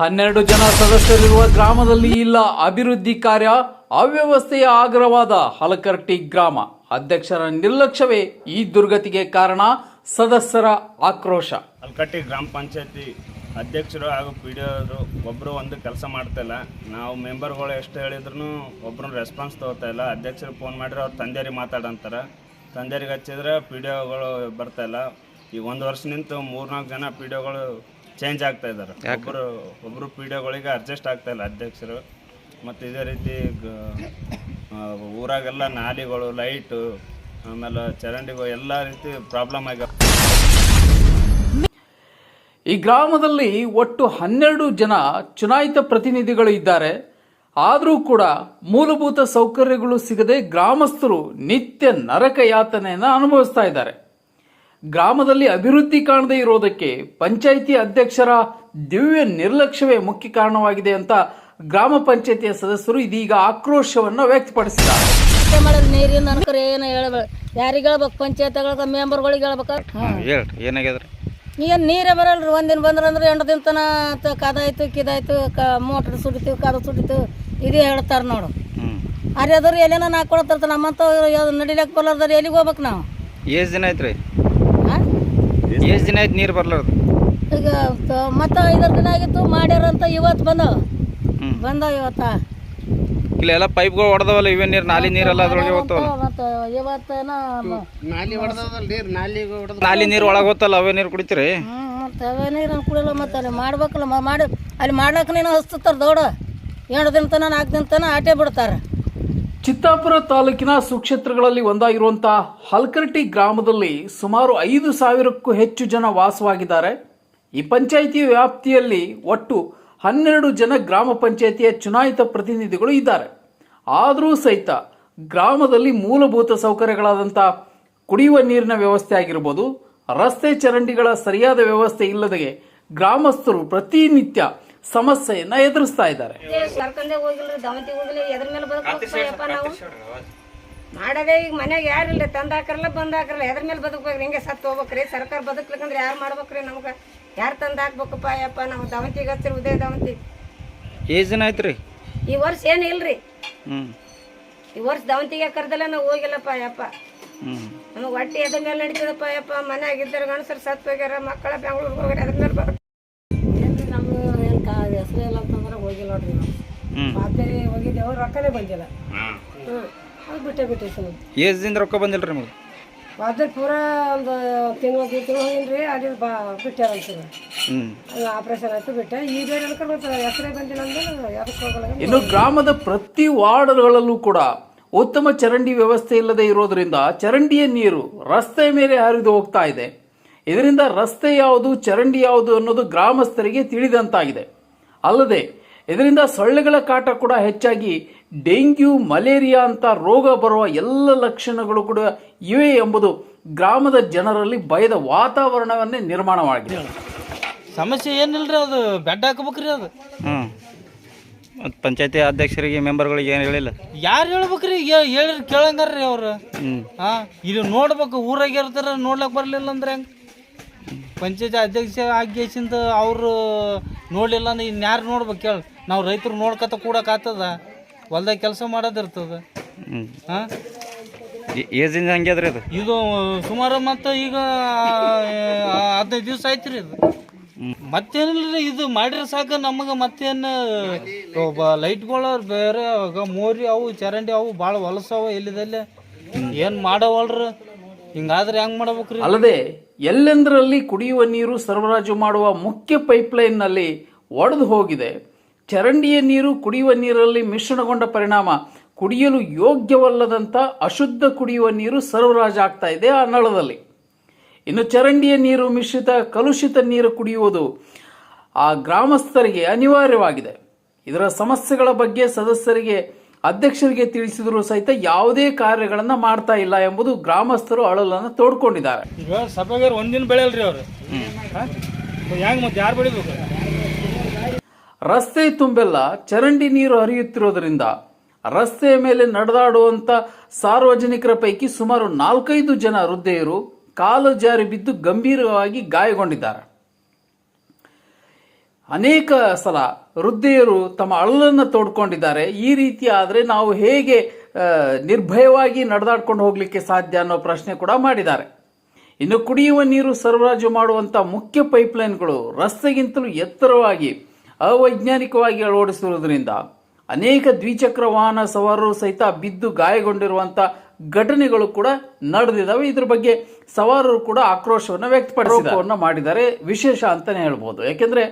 ಹನ್ನೆರಡು ಜನ ಸದಸ್ಯರಿರುವ ಗ್ರಾಮದಲ್ಲಿ ಇಲ್ಲ. ಅಭಿವೃದ್ಧಿ ಕಾರ್ಯ, ಅವ್ಯವಸ್ಥೆಯ ಆಗ್ರವಾದ ಹಲಕರ್ಟಿ ಗ್ರಾಮ. ಅಧ್ಯಕ್ಷರ ನಿರ್ಲಕ್ಷ್ಯವೇ ಈ ದುರ್ಗತಿಗೆ ಕಾರಣ ಸದಸ್ಯರ ಆಕ್ರೋಶ. ಹಲಕಟ್ಟಿ ಗ್ರಾಮ ಪಂಚಾಯತಿ ಅಧ್ಯಕ್ಷರು ಹಾಗೂ ಪಿ ಡಿ ಅವರು ಒಬ್ಬರು ಒಂದು ಕೆಲಸ ಮಾಡ್ತಾಯಿಲ್ಲ ನಾವು ಮೆಂಬರ್ಗಳು ಎಷ್ಟು ಹೇಳಿದ್ರು ಒಬ್ಬರು ರೆಸ್ಪಾನ್ಸ್ ತಗೋತಾ ಇಲ್ಲ. ಅಧ್ಯಕ್ಷರು ಫೋನ್ ಮಾಡಿದ್ರೆ, ಅವ್ರು ತಂದೆಯರಿಗೆ ಮಾತಾಡಂತಾರೆ ತಂದೆಯರಿಗೆ ಹಚ್ಚಿದ್ರೆ ಪಿ ಡಿ ಒಗಳು ಬರ್ತಾ ಇಲ್ಲ. ಈಗ ಒಂದು ವರ್ಷ ನಿಂತು ಮೂರ್ನಾಲ್ಕು ಜನ ಪಿ ಡಿ ಒಗಳು ಚೇಂಜ್ ಆಗ್ತಾ ಇದ್ದಾರೆ. ಒಬ್ಬರು ಒಬ್ಬರು ಪಿ ಅಡ್ಜಸ್ಟ್ ಆಗ್ತಾ ಇಲ್ಲ ಅಧ್ಯಕ್ಷರು. ಮತ್ತು ಇದೇ ರೀತಿ ಊರಾಗೆಲ್ಲ ನಾಲಿಗಳು ಲೈಟು ಆಮೇಲೆ ಚರಂಡಿಗಳು ಎಲ್ಲ ರೀತಿ ಪ್ರಾಬ್ಲಮ್ ಆಗ ಈ ಗ್ರಾಮದಲ್ಲಿ ಒಟ್ಟು ಹನ್ನೆರಡು ಜನ ಚುನಾಯಿತ ಪ್ರತಿನಿಧಿಗಳು ಇದ್ದಾರೆ ಆದರೂ ಕೂಡ ಮೂಲಭೂತ ಸೌಕರ್ಯಗಳು ಸಿಗದೆ ಗ್ರಾಮಸ್ಥರು ನಿತ್ಯ ನರಕ ಯಾತನೆಯನ್ನು ಅನುಭವಿಸ್ತಾ ಇದ್ದಾರೆ. ಗ್ರಾಮದಲ್ಲಿ ಅಭಿವೃದ್ಧಿ ಕಾಣದೇ ಇರೋದಕ್ಕೆ ಪಂಚಾಯಿತಿ ಅಧ್ಯಕ್ಷರ ದಿವ್ಯ ನಿರ್ಲಕ್ಷ್ಯವೇ ಮುಖ್ಯ ಕಾರಣವಾಗಿದೆ ಅಂತ ಗ್ರಾಮ ಪಂಚಾಯಿತಿಯ ಸದಸ್ಯರು ಇದೀಗ ಆಕ್ರೋಶವನ್ನು ವ್ಯಕ್ತಪಡಿಸಿದ್ದಾರೆ. ನೀರಿನ ಅನ್ಕರ ಏನು ಹೇಳ್ಬೇಕು ಯಾರಿಗೆ ಹೇಳ್ಬೇಕು? ಪಂಚಾಯತ್ಗಳ ಮೆಂಬರ್ಗಳಿಗೆ ಹೇಳ್ಬೇಕು? ಹೇಳ್ರಿ. ಏನಾಗ್ಯದ್ರಿ? ಏನು ನೀರೇ ಬರಲ್ರಿ? ಒಂದಿನ ಬಂದ್ರಂದ್ರೆ ಎಂಟು ದಿನ ತನ ತ ಕದಾಯ್ತು ಕಿದಾಯ್ತು ಕ ಮೋಟ್ರ್ ಸುಡಿತು ಕದ ಸುಡಿತು ಇದೇ ಹೇಳ್ತಾರೆ ನೋಡು. ಹ್ಞೂ ಅರ್ಯಾದ್ರು ನಾಕೊಳತ್ತಿರ್ತಾರೆ ನಮ್ಮಂಥವ್ರು ನಮ್ಮಂತ ನಡಿಲಕ್ಕೆ ಬರ್ಲಾರ್ದಾರ ಎಲ್ಲಿಗೆ ಹೋಗ್ಬೇಕು ನಾವು? ಎಷ್ಟು ದಿನ ಆಯ್ತು ರೀ? ಎಷ್ಟು ದಿನ ಆಯ್ತು ನೀರು ಬರ್ಲಾರ್ದು ಈಗ ಮತ್ತೆ ಐದಾರು ದಿನ ಆಗಿತ್ತು ಮಾಡ್ಯಾರಂತ ಇವತ್ತು ಬಂದವ. ಹ್ಞೂ ಬಂದವ ಇವತ್ತ. ಇಲ್ಲ ಎಲ್ಲ ಪೈಪ್ಗಳು ಹೊಡೆದವಲ್ಲ ಇವೇ ನೀರು ನಾಲಿ ನೀರೆಲ್ಲ ಅದ್ರೊಳಗೆ ಹೋಗ್ತಾವಲ್ಲ. ಮತ್ತು ಇವತ್ತೇನ ನಾಲಿ ನೀರು ಒಳಗೆ ಹೋಗ್ತಲ್ಲ ಅವೇ ನೀರು ಕುಡಿತೀರಿ? ಮತ್ತು ಅವೇ ನೀರು ಕುಡಿಯಲ್ಲ ಮತ್ತೆ ಅಲ್ಲಿ ಮಾಡ್ಬೇಕಲ್ಲ ಮ- ಮಾಡಿ ಅಲ್ಲಿ ಮಾಡ್ಲಕ್ಕ ನೀನು ಹಸ್ತಾರೆ ದೌಡ. ಎರಡು ದಿನ ತನ ನಾಲ್ಕು ದಿನ ತನ ಆಟೇ ಬಿಡ್ತಾರೆ. ಚಿತ್ತಾಪುರ ತಾಲೂಕಿನ ಸುಕ್ಷೇತ್ರಗಳಲ್ಲಿ ಒಂದಾಗಿರುವಂತಹ ಹಲ್ಕರ್ಟಿ ಗ್ರಾಮದಲ್ಲಿ ಸುಮಾರು ಐದು ಸಾವಿರಕ್ಕೂ ಹೆಚ್ಚು ಜನ ವಾಸವಾಗಿದ್ದಾರೆ. ಈ ಪಂಚಾಯಿತಿ ವ್ಯಾಪ್ತಿಯಲ್ಲಿ ಒಟ್ಟು ಹನ್ನೆರಡು ಜನ ಗ್ರಾಮ ಪಂಚಾಯಿತಿಯ ಚುನಾಯಿತ ಪ್ರತಿನಿಧಿಗಳು ಇದ್ದಾರೆ. ಆದರೂ ಸಹಿತ ಗ್ರಾಮದಲ್ಲಿ ಮೂಲಭೂತ ಸೌಕರ್ಯಗಳಾದಂಥ ಕುಡಿಯುವ ನೀರಿನ ವ್ಯವಸ್ಥೆ ಆಗಿರ್ಬೋದು, ರಸ್ತೆ ಚರಂಡಿಗಳ ಸರಿಯಾದ ವ್ಯವಸ್ಥೆ ಇಲ್ಲದೆ ಗ್ರಾಮಸ್ಥರು ಪ್ರತಿನಿತ್ಯ ಸಮಸ್ಯೆಯನ್ನ ಎದುರಿಸ್ತಾ ಇದ್ದಾರೆ. ಕರ್ಕೊಂಡೇ ಹೋಗಿಲ್ರಿ ದಮತಿ ಹೋಗಿಲ್ಲ ಎದ್ರ ಮೇಲೆ ಬದುಕಪ್ಪ ನಾವು? ಮಾಡದೇ ಈಗ ಮನ್ಯಾಗ ಯಾರಿಲ್ಲ ತಂದ್ ಹಾಕರಲ್ಲ ಬಂದ್ ಹಾಕ್ರಲ್ಲ ಎದ್ರ ಮೇಲೆ ಬದುಕ್ಬೇಕು ಹಿಂಗೆ ಸತ್ತು ಹೋಗ್ಬೇಕ್ರಿ? ಸರ್ಕಾರ ಬದುಕ್ಲಿಕ್ಕಂದ್ರೆ ಯಾರು ಮಾಡ್ಬೇಕ್ರಿ ನಮ್ಗೆ? ಯಾರು ತಂದ ಹಾಕ್ಬೇಕಪ್ಪ ಯಪ್ಪ ನಾವು ದವಂತಿಗೆ ಹಚ್ಚಿರಿ ಉದಯ ದವಂತಿ ಏಜನ್ ದಿನ ಆಯ್ತು ರೀ ಈ ವರ್ಷ ಏನು ಇಲ್ರಿ? ಈ ವರ್ಷ ದವಂತಿಗೆ ಕರೆದಲ್ಲ ನಾವು ಹೋಗಿಲ್ಲಪ್ಪ ಯಪ್ಪ ನಮಗೆ ಹೊಟ್ಟೆ ಎದ್ರ ಮೇಲೆ ನಡೀತದಪ್ಪ ಯಪ್ಪ ಮನ್ಯಾಗ ಇದ್ದಾರ ಗಣಸರು ಸತ್ತು ಹೋಗ್ಯಾರ ಮಕ್ಕಳ ಬೆಂಗಳೂರಿಗೆ ಹೋಗ್ಯಾರ ಅದ್ರ ಮೇಲೆ ಬದುಕ್ ನಮ್ಮ ಏನು ಕಾ ಹೆಸರು ಇಲ್ಲ ಅಂತಂದ್ರೆ ಹೋಗಿಲ್ಲ ನೋಡ್ರಿ ಹೋಗಿದ್ದೇವೆ ರೊಕ್ಕನೇ ಬಂದಿಲ್ಲ. ಹ್ಞೂ ಅದು ಬಿಟ್ಟೆ ಬಿಟ್ಟೆ ಸುಮ್ಮನೆ ಎಷ್ಟು ರೊಕ್ಕ ಬಂದಿಲ್ಲ ರೀ ನಿಮಗೆ? ಅದ್ರ ಪೂರ ಒಂದು ತಿಂಗಳು ತಿಂಗಳು ಹೋಗಿನ್ರಿ ಅಲ್ಲಿ ಬಾ ಬಿಟ್ಟಾರ ಅಂತೀರ ಹ್ಞೂ ಅದು ಆಪ್ರೇಷನ್ ಆಯ್ತು ಬಿಟ್ಟೆ. ಈ ಬೇರೆ ಅನ್ಕೊಂಡು ಹೆಸರೇ ಬಂದಿಲ್ಲ ಅಂದ್ರೆ ಯಾವ್ದಕ್ಕೆ ಹೋಗಲ್ಲ ಇನ್ನು ಗ್ರಾಮದ ಪ್ರತಿ ವಾರ್ಡ್ಗಳಲ್ಲೂ ಕೂಡ ಉತ್ತಮ ಚರಂಡಿ ವ್ಯವಸ್ಥೆ ಇಲ್ಲದೆ ಇರೋದ್ರಿಂದ ಚರಂಡಿಯ ನೀರು ರಸ್ತೆ ಮೇಲೆ ಹರಿದು ಹೋಗ್ತಾ ಇದೆ. ಇದರಿಂದ ರಸ್ತೆ ಯಾವುದು ಚರಂಡಿ ಯಾವುದು ಅನ್ನೋದು ಗ್ರಾಮಸ್ಥರಿಗೆ ತಿಳಿದಂತಾಗಿದೆ. ಅಲ್ಲದೆ ಇದರಿಂದ ಸೊಳ್ಳೆಗಳ ಕಾಟ ಕೂಡ ಹೆಚ್ಚಾಗಿ ಡೆಂಗ್ಯೂ ಮಲೇರಿಯಾ ಅಂತ ರೋಗ ಬರುವ ಎಲ್ಲ ಲಕ್ಷಣಗಳು ಕೂಡ ಇವೆ ಎಂಬುದು ಗ್ರಾಮದ ಜನರಲ್ಲಿ ಭಯದ ವಾತಾವರಣವನ್ನೇ ನಿರ್ಮಾಣವಾಗಿದೆ. ಸಮಸ್ಯೆ ಏನಿಲ್ರಿ ಅದು? ಬೆಡ್ ಹಾಕ್ಬೇಕ್ರಿ ಅದು. ಹ್ಞೂ ಮತ್ತು ಪಂಚಾಯತಿ ಅಧ್ಯಕ್ಷರಿಗೆ ಮೆಂಬರ್ಗಳಿಗೆ ಏನು ಹೇಳಿಲ್ಲ? ಯಾರು ಹೇಳ್ಬೇಕ್ರಿ? ಹೇಳಿ ಹೇಳಿರ್ ಕೇಳಂಗಾರ್ರಿ ಅವ್ರು. ಹ್ಞೂ ಹಾಂ ಇದು ನೋಡ್ಬೇಕು ಊರಾಗ ಇರ್ತಾರ ನೋಡ್ಲಕ್ ಬರಲಿಲ್ಲ ಅಂದ್ರೆ ಹೆಂಗ್? ಪಂಚಾಯತಿ ಅಧ್ಯಕ್ಷ ಆಗ್ಯಸಿಂದ ಅವರು ನೋಡಲಿಲ್ಲ ಅಂದ್ರೆ ಇನ್ಯಾರು ನೋಡ್ಬೇಕು ಕೇಳಿ. ನಾವು ರೈತರು ನೋಡ್ಕೊತ ಕೂಡಕ್ ಆತದ. ಹೊಲ್ದಾಗ ಕೆಲಸ ಮಾಡೋದಿರ್ತದ ಹಾ? ಹಂಗೆ ಅದ್ರಿ ಅದು ಇದು? ಸುಮಾರು ಮತ್ತು ಈಗ ಹದಿನೈದು ದಿವಸ ಆಯ್ತು ರೀ ಇದು ಮತ್ತೇನಿಲ್ಲ ಇದು ಮಾಡಿದ್ರೆ ಸಾಕು ನಮಗೆ ಮತ್ತೇನು ಒಬ್ಬ ಲೈಟ್ಗಳು ಬೇರೆ ಮೋರಿ ಅವು ಚರಂಡಿ ಅವು ಭಾಳ ಹೊಲಸವ ಎಲ್ಲಿದಲ್ಲೇ? ಏನು ಮಾಡವಲ್ರಿ? ಹಿಂಗಾದ್ರೆ ಹೆಂಗ್ ಮಾಡ್ಬೇಕ್ರಿ? ಅಲ್ಲದೆ, ಎಲ್ಲೆಂದರಲ್ಲಿ ಕುಡಿಯುವ ನೀರು ಸರಬರಾಜು ಮಾಡುವ ಮುಖ್ಯ ಪೈಪ್ಲೈನ್ನಲ್ಲಿ ಒಡೆದು ಹೋಗಿದೆ. ಚರಂಡಿಯ ನೀರು ಕುಡಿಯುವ ನೀರಲ್ಲಿ ಮಿಶ್ರಣಗೊಂಡ ಪರಿಣಾಮ. ಕುಡಿಯಲು ಯೋಗ್ಯವಲ್ಲದಂಥ ಅಶುದ್ಧ ಕುಡಿಯುವ ನೀರು ಸರಬರಾಜಾಗ್ತಾ ಇದೆ ಆ ನಳದಲ್ಲಿ. ಇನ್ನು ಚರಂಡಿಯ ನೀರು ಮಿಶ್ರಿತ ಕಲುಷಿತ ನೀರು ಕುಡಿಯುವುದು ಆ ಗ್ರಾಮಸ್ಥರಿಗೆ ಅನಿವಾರ್ಯವಾಗಿದೆ. ಇದರ ಸಮಸ್ಯೆಗಳ ಬಗ್ಗೆ ಸದಸ್ಯರಿಗೆ ಅಧ್ಯಕ್ಷರಿಗೆ ತಿಳಿಸಿದರೂ ಸಹಿತ ಯಾವುದೇ ಕಾರ್ಯಗಳನ್ನು ಮಾಡ್ತಾ ಇಲ್ಲ ಎಂಬುದು ಗ್ರಾಮಸ್ಥರು ಅಳಲನ್ನು ತೋಡ್ಕೊಂಡಿದ್ದಾರೆ. ಈಗ ಸಭೆಗಾರ ಒಂದಿನ ಬೆಳೆಯಲ್ರಿ ಅವ್ರು. ಹೆಂಗ್ ಮತ್ತೆ ಯಾರು ಬೆಳಿಬೇಕು? ರಸ್ತೆ ತುಂಬೆಲ್ಲ ಚರಂಡಿ ನೀರು ಹರಿಯುತ್ತಿರುವುದರಿಂದ ರಸ್ತೆಯ ಮೇಲೆ ನಡೆದಾಡುವಂತ ಸಾರ್ವಜನಿಕರ ಪೈಕಿ ಸುಮಾರು ನಾಲ್ಕೈದು ಜನ ವೃದ್ಧೆಯರು ಕಾಲು ಜಾರಿ ಬಿದ್ದು ಗಂಭೀರವಾಗಿ ಗಾಯಗೊಂಡಿದ್ದಾರೆ. ಅನೇಕ ಸಲ ವೃದ್ಧೆಯರು ತಮ್ಮ ಅಳಲನ್ನು ತೋಡ್ಕೊಂಡಿದ್ದಾರೆ. ಈ ರೀತಿ ಆದರೆ ನಾವು ಹೇಗೆ ನಿರ್ಭಯವಾಗಿ ನಡೆದಾಡ್ಕೊಂಡು ಹೋಗಲಿಕ್ಕೆ ಸಾಧ್ಯ ಅನ್ನೋ ಪ್ರಶ್ನೆ ಕೂಡ ಮಾಡಿದ್ದಾರೆ. ಇನ್ನು ಕುಡಿಯುವ ನೀರು ಸರಬರಾಜು ಮಾಡುವಂಥ ಮುಖ್ಯ ಪೈಪ್ಲೈನ್ಗಳು ರಸ್ತೆಗಿಂತಲೂ ಎತ್ತರವಾಗಿ, ಅವೈಜ್ಞಾನಿಕವಾಗಿ ಅಳವಡಿಸಿರುವುದರಿಂದ ಅನೇಕ ದ್ವಿಚಕ್ರ ವಾಹನ ಸವಾರರು ಸಹಿತ ಬಿದ್ದು ಗಾಯಗೊಂಡಿರುವಂಥ ಘಟನೆಗಳು ಕೂಡ ನಡೆದಿದ್ದಾವೆ. ಇದ್ರ ಬಗ್ಗೆ ಸವಾರರು ಕೂಡ ಆಕ್ರೋಶವನ್ನು ವ್ಯಕ್ತಪಡಿಸಿದ ಮಾಡಿದ್ದಾರೆ. ವಿಶೇಷ ಅಂತಾನೆ ಹೇಳ್ಬೋದು. ಯಾಕೆಂದ್ರೆ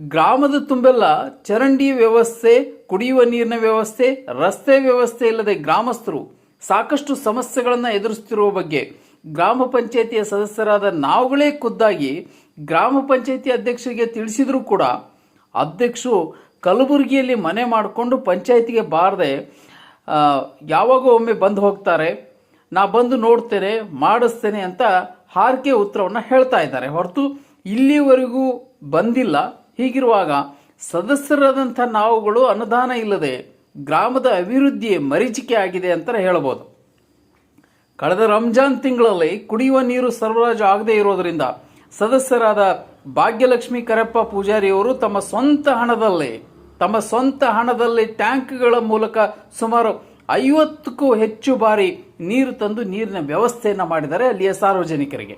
ಗ್ರಾಮದ ತುಂಬೆಲ್ಲ ಚರಂಡಿ ವ್ಯವಸ್ಥೆ, ಕುಡಿಯುವ ನೀರಿನ ವ್ಯವಸ್ಥೆ, ರಸ್ತೆ ವ್ಯವಸ್ಥೆ ಇಲ್ಲದೆ ಗ್ರಾಮಸ್ಥರು ಸಾಕಷ್ಟು ಸಮಸ್ಯೆಗಳನ್ನು ಎದುರಿಸುತ್ತಿರುವ ಬಗ್ಗೆ ಗ್ರಾಮ ಪಂಚಾಯಿತಿಯ ಸದಸ್ಯರಾದ ನಾವುಗಳೇ ಖುದ್ದಾಗಿ ಗ್ರಾಮ ಪಂಚಾಯಿತಿ ಅಧ್ಯಕ್ಷರಿಗೆ ತಿಳಿಸಿದರೂ ಕೂಡ ಅಧ್ಯಕ್ಷರು ಕಲಬುರಗಿಯಲ್ಲಿ ಮನೆ ಮಾಡಿಕೊಂಡು ಪಂಚಾಯಿತಿಗೆ ಬಾರದೆ ಯಾವಾಗ ಒಮ್ಮೆ ಬಂದು ಹೋಗ್ತಾರೆ, ನಾ ಬಂದು ನೋಡ್ತೇನೆ, ಮಾಡಿಸ್ತೇನೆ ಅಂತ ಹಾರಿಕೆ ಉತ್ತರವನ್ನು ಹೇಳ್ತಾ ಇದ್ದಾರೆ. ಹೊರತು ಇಲ್ಲಿವರೆಗೂ ಬಂದಿಲ್ಲ. ಹೀಗಿರುವಾಗ ಸದಸ್ಯರಾದಂಥ ನಾವುಗಳು ಅನುದಾನ ಇಲ್ಲದೆ ಗ್ರಾಮದ ಅಭಿವೃದ್ಧಿಯೇ ಮರೀಚಿಕೆ ಆಗಿದೆ ಅಂತ ಹೇಳ್ಬೋದು. ಕಳೆದ ರಂಜಾನ್ ತಿಂಗಳಲ್ಲಿ ಕುಡಿಯುವ ನೀರು ಸರಬರಾಜು ಆಗದೇ ಇರೋದರಿಂದ ಸದಸ್ಯರಾದ ಭಾಗ್ಯಲಕ್ಷ್ಮಿ ಕರಪ್ಪ ಪೂಜಾರಿಯವರು ತಮ್ಮ ಸ್ವಂತ ಹಣದಲ್ಲಿ, ತಮ್ಮ ಸ್ವಂತ ಹಣದಲ್ಲಿ ಟ್ಯಾಂಕ್ಗಳ ಮೂಲಕ ಸುಮಾರು ಐವತ್ತಕ್ಕೂ ಹೆಚ್ಚು ಬಾರಿ ನೀರು ತಂದು ನೀರಿನ ವ್ಯವಸ್ಥೆಯನ್ನು ಮಾಡಿದ್ದಾರೆ ಅಲ್ಲಿಯ ಸಾರ್ವಜನಿಕರಿಗೆ.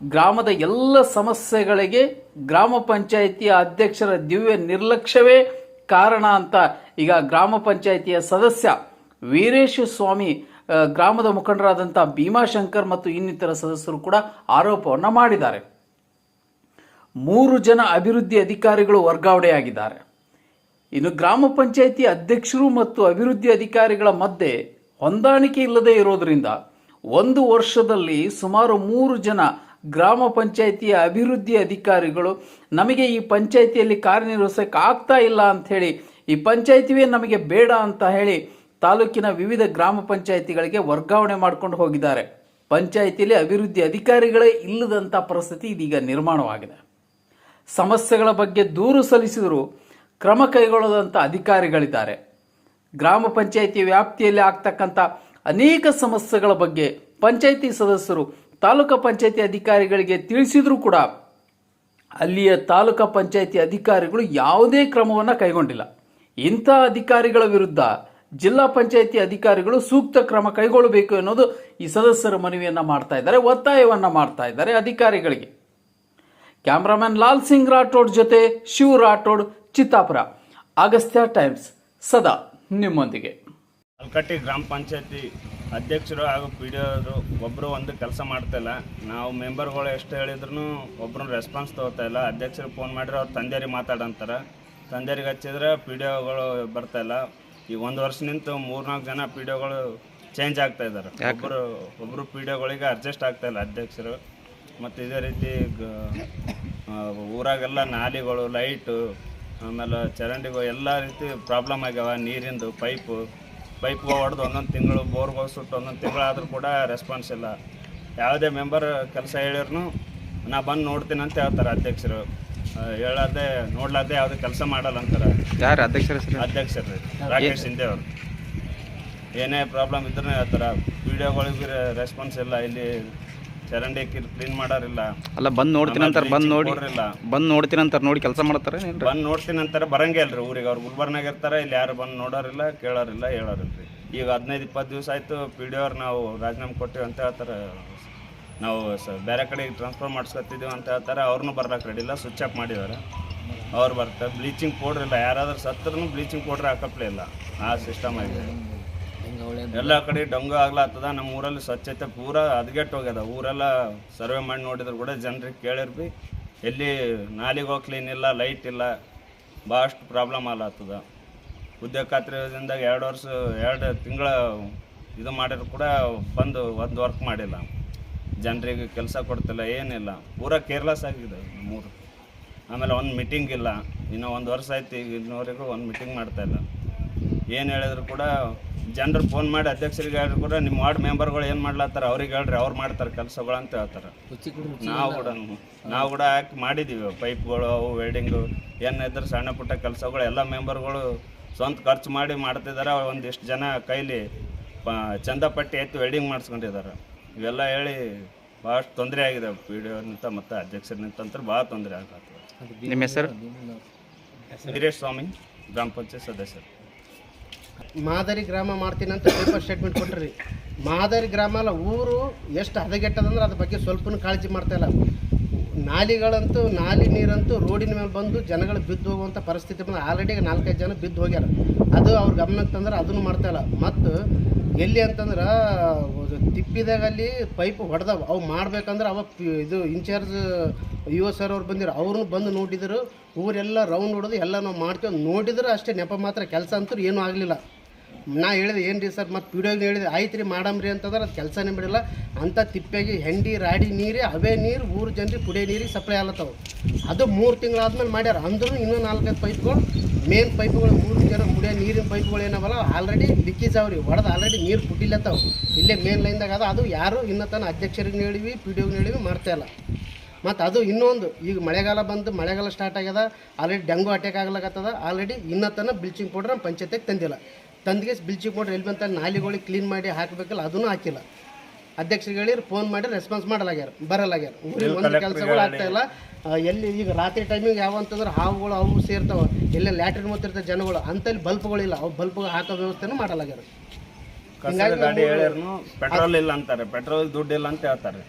ಗ್ರಾಮದ ಎಲ್ಲ ಸಮಸ್ಯೆಗಳಿಗೆ ಗ್ರಾಮ ಪಂಚಾಯಿತಿಯ ಅಧ್ಯಕ್ಷರ ದಿವ್ಯ ನಿರ್ಲಕ್ಷ್ಯವೇ ಕಾರಣ ಅಂತ ಈಗ ಗ್ರಾಮ ಪಂಚಾಯಿತಿಯ ಸದಸ್ಯ ವೀರೇಶ ಸ್ವಾಮಿ ಗ್ರಾಮದ ಮುಖಂಡರಾದಂಥ ಭೀಮಾಶಂಕರ್ ಮತ್ತು ಇನ್ನಿತರ ಸದಸ್ಯರು ಕೂಡ ಆರೋಪವನ್ನು ಮಾಡಿದ್ದಾರೆ. ಮೂರು ಜನ ಅಭಿವೃದ್ಧಿ ಅಧಿಕಾರಿಗಳು ವರ್ಗಾವಣೆಯಾಗಿದ್ದಾರೆ. ಇನ್ನು ಗ್ರಾಮ ಪಂಚಾಯಿತಿ ಅಧ್ಯಕ್ಷರು ಮತ್ತು ಅಭಿವೃದ್ಧಿ ಅಧಿಕಾರಿಗಳ ಮಧ್ಯೆ ಹೊಂದಾಣಿಕೆ ಇಲ್ಲದೆ ಇರೋದರಿಂದ ಒಂದು ವರ್ಷದಲ್ಲಿ ಸುಮಾರು ಮೂರು ಜನ ಗ್ರಾಮ ಪಂಚಾಯಿತಿಯ ಅಭಿವೃದ್ಧಿ ಅಧಿಕಾರಿಗಳು ನಮಗೆ ಈ ಪಂಚಾಯಿತಿಯಲ್ಲಿ ಕಾರ್ಯನಿರ್ವಹಿಸಕ್ಕೆ ಆಗ್ತಾ ಇಲ್ಲ ಅಂತ ಹೇಳಿ, ಈ ಪಂಚಾಯಿತಿವೇ ನಮಗೆ ಬೇಡ ಅಂತ ಹೇಳಿ ತಾಲೂಕಿನ ವಿವಿಧ ಗ್ರಾಮ ಪಂಚಾಯಿತಿಗಳಿಗೆ ವರ್ಗಾವಣೆ ಮಾಡ್ಕೊಂಡು ಹೋಗಿದ್ದಾರೆ. ಪಂಚಾಯಿತಿಯಲ್ಲಿ ಅಭಿವೃದ್ಧಿ ಅಧಿಕಾರಿಗಳೇ ಇಲ್ಲದಂಥ ಪರಿಸ್ಥಿತಿ ಇದೀಗ ನಿರ್ಮಾಣವಾಗಿದೆ. ಸಮಸ್ಯೆಗಳ ಬಗ್ಗೆ ದೂರು ಸಲ್ಲಿಸಿದರೂ ಕ್ರಮ ಕೈಗೊಳ್ಳದಂಥ ಅಧಿಕಾರಿಗಳಿದ್ದಾರೆ. ಗ್ರಾಮ ಪಂಚಾಯಿತಿ ವ್ಯಾಪ್ತಿಯಲ್ಲಿ ಆಗ್ತಕ್ಕಂಥ ಅನೇಕ ಸಮಸ್ಯೆಗಳ ಬಗ್ಗೆ ಪಂಚಾಯಿತಿ ಸದಸ್ಯರು ತಾಲೂಕು ಪಂಚಾಯಿತಿ ಅಧಿಕಾರಿಗಳಿಗೆ ತಿಳಿಸಿದರೂ ಕೂಡ ಅಲ್ಲಿಯ ತಾಲೂಕು ಪಂಚಾಯಿತಿ ಅಧಿಕಾರಿಗಳು ಯಾವುದೇ ಕ್ರಮವನ್ನು ಕೈಗೊಂಡಿಲ್ಲ. ಇಂಥ ಅಧಿಕಾರಿಗಳ ವಿರುದ್ಧ ಜಿಲ್ಲಾ ಪಂಚಾಯಿತಿ ಅಧಿಕಾರಿಗಳು ಸೂಕ್ತ ಕ್ರಮ ಕೈಗೊಳ್ಳಬೇಕು ಅನ್ನೋದು ಈ ಸದಸ್ಯರ ಮನವಿಯನ್ನು ಮಾಡ್ತಾ ಇದ್ದಾರೆ, ಒತ್ತಾಯವನ್ನು ಮಾಡ್ತಾ ಇದ್ದಾರೆ ಅಧಿಕಾರಿಗಳಿಗೆ. ಕ್ಯಾಮ್ರಾಮನ್ ಲಾಲ್ ಸಿಂಗ್ ರಾಠೋಡ್ ಜೊತೆ ಶಿವ್ ರಾಠೋಡ್, ಚಿತ್ತಾಪುರ. ಅಗಸ್ತ್ಯ ಟೈಮ್ಸ್, ಸದಾ ನಿಮ್ಮೊಂದಿಗೆ. ಅಲ್ಕಟ್ಟಿ ಗ್ರಾಮ ಪಂಚಾಯತಿ ಅಧ್ಯಕ್ಷರು ಹಾಗೂ ಪಿ ಡಿ ಅವರು ಒಬ್ಬರು ಒಂದು ಕೆಲಸ ಮಾಡ್ತಾಯಿಲ್ಲ ನಾವು ಮೆಂಬರ್ಗಳು ಎಷ್ಟು ಹೇಳಿದ್ರು ಒಬ್ಬರು ರೆಸ್ಪಾನ್ಸ್ ತೊಗೋತಾ ಇಲ್ಲ. ಅಧ್ಯಕ್ಷರು ಫೋನ್ ಮಾಡಿದ್ರೆ ಅವ್ರು ತಂದೆಯರಿಗೆ ಮಾತಾಡಂತಾರೆ. ತಂದೆಯರಿಗೆ ಹಚ್ಚಿದ್ರೆ ಪಿ ಡಿ ಒಗಳು ಬರ್ತಾಯಿಲ್ಲ ಈಗ ಒಂದು ವರ್ಷ ನಿಂತು ಮೂರ್ನಾಲ್ಕು ಜನ ಪಿ ಡಿ ಒಗಳು ಚೇಂಜ್ ಆಗ್ತಾ ಇದ್ದಾರೆ. ಒಬ್ಬರು ಒಬ್ಬರು ಪಿ ಡಿ ಒಗಳಿಗೆ ಅಡ್ಜಸ್ಟ್ ಆಗ್ತಾ ಇಲ್ಲ ಅಧ್ಯಕ್ಷರು. ಮತ್ತು ಇದೇ ರೀತಿ ಊರಾಗೆಲ್ಲ ನಾಲಿಗಳು ಲೈಟು ಆಮೇಲೆ ಚರಂಡಿಗಳು ಎಲ್ಲ ರೀತಿ ಪ್ರಾಬ್ಲಮ್ ಆಗ್ಯಾವ. ನೀರಿಂದು ಪೈಪು. ಪೈಪ್ಗಳು ಹೊಡೆದು ಒಂದೊಂದು ತಿಂಗಳು ಬೋರ್ಗಳು ಸುಟ್ಟು ಒಂದೊಂದು ತಿಂಗಳಾದರೂ ಕೂಡ ರೆಸ್ಪಾನ್ಸ್ ಇಲ್ಲ. ಯಾವುದೇ ಮೆಂಬರ್ ಕೆಲಸ ಹೇಳಿದ್ರು ನಾ ಬಂದು ನೋಡ್ತೀನಿ ಅಂತ ಹೇಳ್ತಾರೆ ಅಧ್ಯಕ್ಷರು. ಹೇಳದೆ ನೋಡ್ಲಾರ್ದೆ ಯಾವುದೇ ಕೆಲಸ ಮಾಡಲ್ಲ ಅಂತಾರೆ. ಯಾರು ಅಧ್ಯಕ್ಷರ ಸರ್ ಅಧ್ಯಕ್ಷರು ರಾಕೇಶ್ ಹಿಂದೆ ಅವರು. ಏನೇ ಪ್ರಾಬ್ಲಮ್ ಇದ್ರೂ ಹೇಳ್ತಾರೆ ವಿಡಿಯೋಗಳಿಗೆ ರೆಸ್ಪಾನ್ಸ್ ಇಲ್ಲ ಇಲ್ಲಿ ಚರಂಡಿ ಕ್ಲೀನ್ ಮಾಡೋರಿಲ್ಲ. ಅಲ್ಲ ಬಂದು ನೋಡ್ತೀನಿ ಅಂತಾರೆ ಬಂದು ನೋಡಿ. ಕೊಡ್ರಿಲ್ಲ ಬಂದು ನೋಡ್ತೀನಿ ಅಂತಾರೆ ನೋಡಿ ಕೆಲಸ ಮಾಡ್ತಾರೆ ಏನ್ರಿ? ಬಂದು ನೋಡ್ತೀನಿ ಅಂತಾರೆ ಬರಂಗೇ ಇಲ್ರಿ ಊರಿಗೆ. ಅವ್ರು ಗುಲ್ಬರ್ನಾಗ ಇರ್ತಾರೆ ಇಲ್ಲಿ ಯಾರು ಬಂದು ನೋಡೋರಿಲ್ಲ ಕೇಳೋರಿಲ್ಲ ಹೇಳೋರಿಲ್ಲ ರೀ ಈಗ ಹದಿನೈದು ಇಪ್ಪತ್ತು ದಿವಸ ಆಯಿತು ಪಿ ಡಿ ಅವ್ರು ನಾವು ರಾಜೀನಾಮೆ ಕೊಟ್ಟಿವಿ ಅಂತ ಹೇಳ್ತಾರೆ. ನಾವು ಸ ಬೇರೆ ಕಡೆಗೆ ಟ್ರಾನ್ಸ್ಫರ್ ಮಾಡಿಸ್ಕೊತಿದ್ದೀವಿ ಅಂತ ಹೇಳ್ತಾರೆ ಅವ್ರನ್ನೂ ಬರ್ಲಕ್ಕೆ ರೆಡಿ ಇಲ್ಲ ಸ್ವಿಚ್ ಆಫ್ ಮಾಡಿದ್ದಾರೆ. ಅವ್ರು ಬರ್ತಾರೆ. ಬ್ಲೀಚಿಂಗ್ ಪೌಡ್ರ್ ಇಲ್ಲ ಯಾರಾದ್ರೂ ಸತ್ರನು ಬ್ಲೀಚಿಂಗ್ ಪೌಡ್ರ್ ಹಾಕಪ್ಲೇ ಇಲ್ಲ. ಆ ಸಿಸ್ಟಮ್ ಆಗಿದೆ. ಎಲ್ಲ ಕಡೆ ಡೊಂಗು ಆಗ್ಲಾತದ, ನಮ್ಮ ಊರಲ್ಲಿ ಸ್ವಚ್ಛತೆ ಪೂರಾ ಹದಗೆಟ್ಟು ಹೋಗ್ಯದ ಊರೆಲ್ಲ ಸರ್ವೆ ಮಾಡಿ ನೋಡಿದ್ರು ಕೂಡ ಜನರಿಗೆ ಕೇಳಿರ್ಬಿ, ಎಲ್ಲಿ ನಾಲಿಗೆ ಕ್ಲೀನ್ ಇಲ್ಲ ಲೈಟ್ ಇಲ್ಲ ಭಾಳಷ್ಟು ಪ್ರಾಬ್ಲಮ್ ಆಗ್ಲಾತದ. ಉದ್ಯೋಗ ಖಾತ್ರಿಯಿಂದ ಎರಡು ವರ್ಷ, ಎರಡು ತಿಂಗಳ ಇದು ಮಾಡಿದ್ರು ಕೂಡ ಬಂದು ಒಂದು ವರ್ಕ್ ಮಾಡಿಲ್ಲ. ಜನರಿಗೆ ಕೆಲಸ ಕೊಡ್ತಿಲ್ಲ, ಏನಿಲ್ಲ. ಪೂರ ಕೇರ್ಲೆಸ್ ಆಗಿದೆ ನಮ್ಮೂರು ಆಮೇಲೆ ಒಂದು ಮೀಟಿಂಗ್ ಇಲ್ಲ. ಇನ್ನೂ ಒಂದು ವರ್ಷ ಆಯ್ತು, ಈಗ ಇನ್ನೂವರೆಗೂ ಒಂದು ಮೀಟಿಂಗ್ ಮಾಡ್ತಾಯಿಲ್ಲ ಏನು ಹೇಳಿದ್ರು ಕೂಡ ಜನರು ಫೋನ್ ಮಾಡಿ ಅಧ್ಯಕ್ಷರಿಗೆ ಹೇಳಿ ಕೂಡ ನಿಮ್ಮ ವಾರ್ಡ್ ಮೆಂಬರ್ಗಳು ಏನು ಮಾಡ್ಲತ್ತಾರ ಅವ್ರಿಗೆ ಹೇಳ್ರಿ ಅವ್ರು ಮಾಡ್ತಾರೆ ಕೆಲಸಗಳು ಅಂತ ಹೇಳ್ತಾರೆ. ನಾವು ಕೂಡ ನಾವು ಕೂಡ ಹಾಕಿ ಮಾಡಿದ್ದೀವಿ ಪೈಪ್ಗಳು ಅವು ವೆಲ್ಡಿಂಗು ಏನಿದ್ರು ಸಣ್ಣ ಪುಟ್ಟ ಕೆಲಸಗಳು ಎಲ್ಲ ಮೆಂಬರ್ಗಳು ಸ್ವಂತ ಖರ್ಚು ಮಾಡಿ ಮಾಡ್ತಿದ್ದಾರೆ ಒಂದಿಷ್ಟು ಜನ ಕೈಲಿ ಪ ಚಂದಪಟ್ಟಿ ಎತ್ತಿ ವೆಲ್ಡಿಂಗ್ ಮಾಡಿಸ್ಕೊಂಡಿದ್ದಾರೆ ಇವೆಲ್ಲ ಹೇಳಿ ಭಾಳಷ್ಟು ತೊಂದರೆ ಆಗಿದೆ ಪಿ ಡಿ ನಿಂತ ಮತ್ತು ಅಧ್ಯಕ್ಷರು ನಿಂತಂತ್ರ ಭಾಳ ತೊಂದರೆ ಆಗತ್ತೆ ನಿಮ್ಮ ಹೆಸರು? ವೀರೇಶ್ ಸ್ವಾಮಿ ಗ್ರಾಮ ಪಂಚಾಯತ್ ಸದಸ್ಯರು. ಮಾದರಿ ಗ್ರಾಮ ಮಾಡ್ತೀನಿ ಅಂತ ಪೇಪರ್ ಸ್ಟೇಟ್ಮೆಂಟ್ ಕೊಟ್ರಿ. ಮಾದರಿ ಗ್ರಾಮ ಅಲ್ಲ, ಊರು ಎಷ್ಟು ಹದಗೆಟ್ಟದಂದ್ರೆ ಅದ್ರ ಬಗ್ಗೆ ಸ್ವಲ್ಪನೂ ಕಾಳಜಿ ಮಾಡ್ತಾ ಇಲ್ಲ. ನಾಲಿಗಳಂತೂ, ನಾಲಿ ನೀರಂತೂ ರೋಡಿನ ಮೇಲೆ ಬಂದು ಜನಗಳು ಬಿದ್ದು ಹೋಗುವಂಥ ಪರಿಸ್ಥಿತಿ ಬಂದು ಆಲ್ರೆಡಿ ನಾಲ್ಕೈದು ಜನ ಬಿದ್ದು ಹೋಗ್ಯಾರ. ಅದು ಅವ್ರ ಗಮನಕ್ಕೆ ತಂದ್ರೆ ಅದನ್ನು ಮಾಡ್ತಾ ಇಲ್ಲ. ಮತ್ತು ಎಲ್ಲಿ ಅಂತಂದ್ರೆ ತಿಪ್ಪಿದಾಗ ಅಲ್ಲಿ ಪೈಪ್ ಹೊಡೆದವ. ಅವು ಮಾಡ್ಬೇಕಂದ್ರೆ ಅವ ಇದು ಇನ್ಚಾರ್ಜ್ ಯು ಎಸ್ ಆರ್ ಅವ್ರು ಬಂದಿರು. ಅವ್ರನ್ನೂ ಬಂದು ನೋಡಿದರು. ಊರೆಲ್ಲ ರೌಂಡ್ ಹೊಡೆದು ಎಲ್ಲ ನಾವು ಮಾಡ್ಕೊಂಡು ನೋಡಿದ್ರೆ ಅಷ್ಟೇ ನೆಪ ಮಾತ್ರ. ಕೆಲಸ ಅಂತೂ ಏನೂ ಆಗಲಿಲ್ಲ. ನಾ ಹೇಳಿದೆ ಏನು ರೀ ಸರ್ ಮತ್ತು ಪಿಡಿಯೋಗೆ ಹೇಳಿದೆ. ಆಯ್ತು ರೀ ಮಾಡಮ್ರಿ ಅಂತಂದ್ರೆ ಅದು ಕೆಲಸನೇ ಬಿಡಲ್ಲ. ಅಂಥ ತಿಪ್ಪೆಗೆ ಹೆಂಡಿ, ರಾಡಿ ನೀರು, ಅವೇ ನೀರು, ಊರು ಜನರಿಗೆ ಕುಡಿಯೋ ನೀರಿಗೆ ಸಪ್ಲೈ ಆಗ್ಲತ್ತವು. ಅದು ಮೂರು ತಿಂಗಳಾದ್ಮೇಲೆ ಮಾಡ್ಯಾರ. ಅಂದ್ರೂ ಇನ್ನೂ ನಾಲ್ಕೈದು ಪೈಪ್ಗಳು ಮೇನ್ ಪೈಪ್ಗಳು ಮೂರು ಜನ ಕುಡಿಯೋ ನೀರಿನ ಪೈಪ್ಗಳು ಏನವಲ್ಲ ಆಲ್ರೆಡಿ ಲಿಕ್ಕೇಜ್ ಅವ್ರಿ ಹೊಡೆದು ಆಲ್ರೆಡಿ ನೀರು ಕುಟ್ಟಿಲ್ಲತ್ತವು ಇಲ್ಲೇ ಮೇನ್ ಲೈನ್ದಾಗ ಅದ. ಅದು ಯಾರು ಇನ್ನೂ ತನ್ನ ಅಧ್ಯಕ್ಷರಿಗೆ ಹೇಳಿವಿ ಪಿ ಡಿ ಹೇಳಿವಿ ಮಾಡ್ತಾ ಇಲ್ಲ. ಮತ್ತು ಅದು ಇನ್ನೊಂದು, ಈಗ ಮಳೆಗಾಲ ಬಂದು ಮಳೆಗಾಲ ಸ್ಟಾರ್ಟ್ ಆಗ್ಯದ ಆಲ್ರೆಡಿ ಡೆಂಗು ಅಟ್ಯಾಕ್ ಆಗ್ಲಕ್ಕತ್ತದ ಆಲ್ರೆಡಿ ಇನ್ನೂ ತನಕ ಬ್ಲೀಚಿಂಗ್ ಪೌಡ್ರ್ ನಮ್ಮ ಪಂಚಾಯತಿಗೆ ತಂದಿಲ್ಲ. ತಂದಿಗೆ ಬ್ಲೀಚಿಂಗ್ ಪೌಡ್ರ್ ಎಲ್ಲಿ ಬಂತ ನಾಲಿಗಳಿಗೆ ಕ್ಲೀನ್ ಮಾಡಿ ಹಾಕಬೇಕಲ್ಲ, ಅದನ್ನು ಹಾಕಿಲ್ಲ. ಅಧ್ಯಕ್ಷರಿಗೆ ಹೇಳಿ ಫೋನ್ ಮಾಡಿ ರೆಸ್ಪಾನ್ಸ್ ಮಾಡಲಾಗ್ಯಾರ ಬರಲಾಗ್ಯಾರ. ಊರಿಗೆ ಒಂದು ಕೆಲಸಗಳು ಆಗ್ತಾ ಇಲ್ಲ. ಎಲ್ಲಿ ಈಗ ರಾತ್ರಿ ಟೈಮಿಗೆ ಯಾವ ಅಂತಂದ್ರೆ ಹಾವುಗಳು ಅವು ಸೇರ್ತಾವ ಎಲ್ಲ ಲ್ಯಾಟ್ರಿನ್ ಮುತ್ತಿರ್ತಾವ ಜನಗಳು ಅಂತಲ್ಲಿ ಬಲ್ಪ್ಗಳಿಲ್ಲ ಅವು ಬಲ್ಪ್ ಹಾಕೋ ವ್ಯವಸ್ಥೆನೂ ಮಾಡಲಾಗ್ಯಾರ. ಗಾಡಿ ಹೇಳಿರ್ನು ಪೆಟ್ರೋಲ್ ಇಲ್ಲ ಅಂತಾರೆ. ಪೆಟ್ರೋಲ್ ದುಡ್ಡು ಇಲ್ಲ ಅಂತ ಹೇಳ್ತಾರೆ.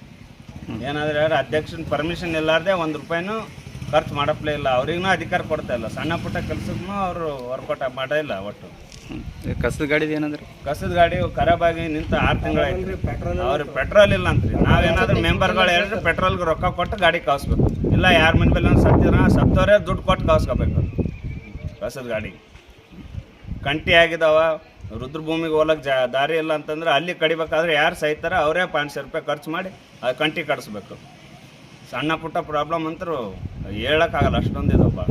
ಏನಾದ್ರೆ ಅಧ್ಯಕ್ಷನ ಪರ್ಮಿಷನ್ ಇಲ್ಲಾರ್ದೆ ಒಂದು ರೂಪಾಯಿನೂ ಖರ್ಚು ಮಾಡಪ್ಲೇ ಇಲ್ಲ. ಅವ್ರಿಗೂ ಅಧಿಕಾರ ಕೊಡ್ತಾ ಇಲ್ಲ. ಸಣ್ಣ ಪುಟ್ಟ ಕೆಲ್ಸಕ್ಕೂ ಅವರು ವರ್ಕೌಟ್ ಮಾಡೇ ಇಲ್ಲ ಒಟ್ಟು. ಕಸದ ಗಾಡಿದು ಏನಂದ್ರೆ? ಕಸದ ಗಾಡಿ ಖರಾಬ್ ಆಗಿ ನಿಂತ ಆರು ತಿಂಗಳಾಯ್ತು. ಅವ್ರಿಗೆ ಪೆಟ್ರೋಲ್ ಇಲ್ಲ ಅಂತ್ರಿ. ನಾವೇನಾದ್ರೂ ಮೆಂಬರ್ಗಳು ಹೇಳಿದ್ರೆ ಪೆಟ್ರೋಲ್ಗೆ ರೊಕ್ಕ ಕೊಟ್ಟು ಗಾಡಿ ಕಳಿಸ್ಬೇಕು ಇಲ್ಲ ಯಾರ ಮನೆ ಮೇಲೆ ಸತ್ತಿರ ಸತ್ತವರೇ ದುಡ್ಡು ಕೊಟ್ಟು ಕಳಿಸ್ಕೋಬೇಕು ಕಸದ ಗಾಡಿ. ಕಂಟಿ ಆಗಿದಾವ. ರುದ್ರಭೂಮಿಗೆ ಹೋಗಕ್ಕೆ ಜಾ ದಾರಿ ಇಲ್ಲ ಅಂತಂದ್ರೆ ಅಲ್ಲಿ ಕಡಿಬೇಕಾದ್ರೆ ಯಾರು ಸಹಿತಾರ ಅವರೇ ಪಾಂಚ್ ರೂಪಾಯಿ ಖರ್ಚು ಮಾಡಿ ಆ ಕಂಟಿ ಕಟ್ಸ್ಬೇಕು. ಸಣ್ಣ ಪುಟ್ಟ ಪ್ರಾಬ್ಲಮ್ ಅಂತರೂ ಹೇಳೋಕ್ಕಾಗಲ್ಲ. ಅಷ್ಟೊಂದು ಭಾಳ